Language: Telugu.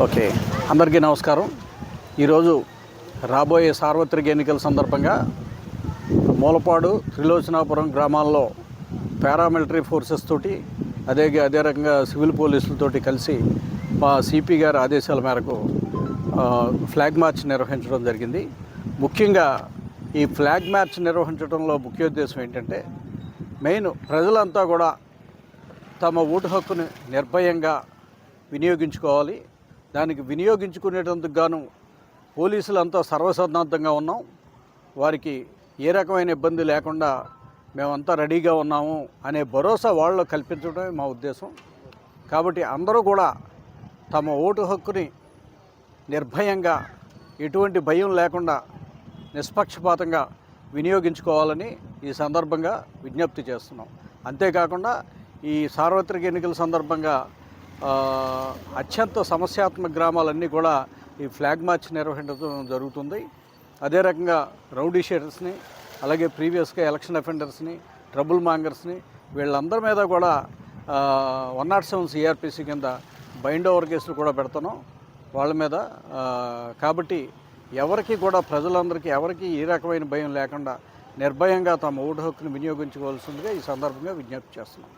ఓకే. అందరికీ నమస్కారం. ఈరోజు రాబోయే సార్వత్రిక ఎన్నికల సందర్భంగా మూలపాడు త్రిలోచనాపురం గ్రామాల్లో పారామిలిటరీ ఫోర్సెస్ తోటి అదే అదే రకంగా సివిల్ పోలీసులతోటి కలిసి మా సిపి గారి ఆదేశాల మేరకు ఫ్లాగ్ మార్చ్ నిర్వహించడం జరిగింది. ముఖ్యంగా ఈ ఫ్లాగ్ మార్చ్ నిర్వహించడంలో ముఖ్య ఉద్దేశం ఏంటంటే మెయిన్ ప్రజలంతా కూడా తమ ఓటు హక్కును నిర్భయంగా వినియోగించుకోవాలి. దానికి వినియోగించుకునేటందుకు గాను పోలీసులు అంతా సర్వసన్నద్ధంగా ఉన్నాం. వారికి ఏ రకమైన ఇబ్బంది లేకుండా మేమంతా రెడీగా ఉన్నాము అనే భరోసా వాళ్ళు కల్పించడమే మా ఉద్దేశం. కాబట్టి అందరూ కూడా తమ ఓటు హక్కుని నిర్భయంగా ఎటువంటి భయం లేకుండా నిష్పక్షపాతంగా వినియోగించుకోవాలని ఈ సందర్భంగా విజ్ఞప్తి చేస్తున్నాం. అంతేకాకుండా ఈ సార్వత్రిక ఎన్నికల సందర్భంగా అత్యంత సమస్యాత్మక గ్రామాలన్నీ కూడా ఈ ఫ్లాగ్ మార్చ్ నిర్వహించడం జరుగుతుంది. అదే రకంగా రౌడీ షీటర్స్ని అలాగే ప్రీవియస్గా ఎలక్షన్ అఫెండర్స్ని ట్రబుల్ మాంగర్స్ని వీళ్ళందరి మీద కూడా వన్ నాట్ సెవెన్ సిఆర్పిసి కింద బైండ్ ఓవర్ కేసులు కూడా పెడుతున్నాం వాళ్ళ మీద. కాబట్టి ఎవరికి కూడా ప్రజలందరికీ ఎవరికి ఏ రకమైన భయం లేకుండా నిర్భయంగా తమ ఓటు హక్కును వినియోగించుకోవాల్సిందిగా ఈ సందర్భంగా విజ్ఞప్తి చేస్తున్నాం.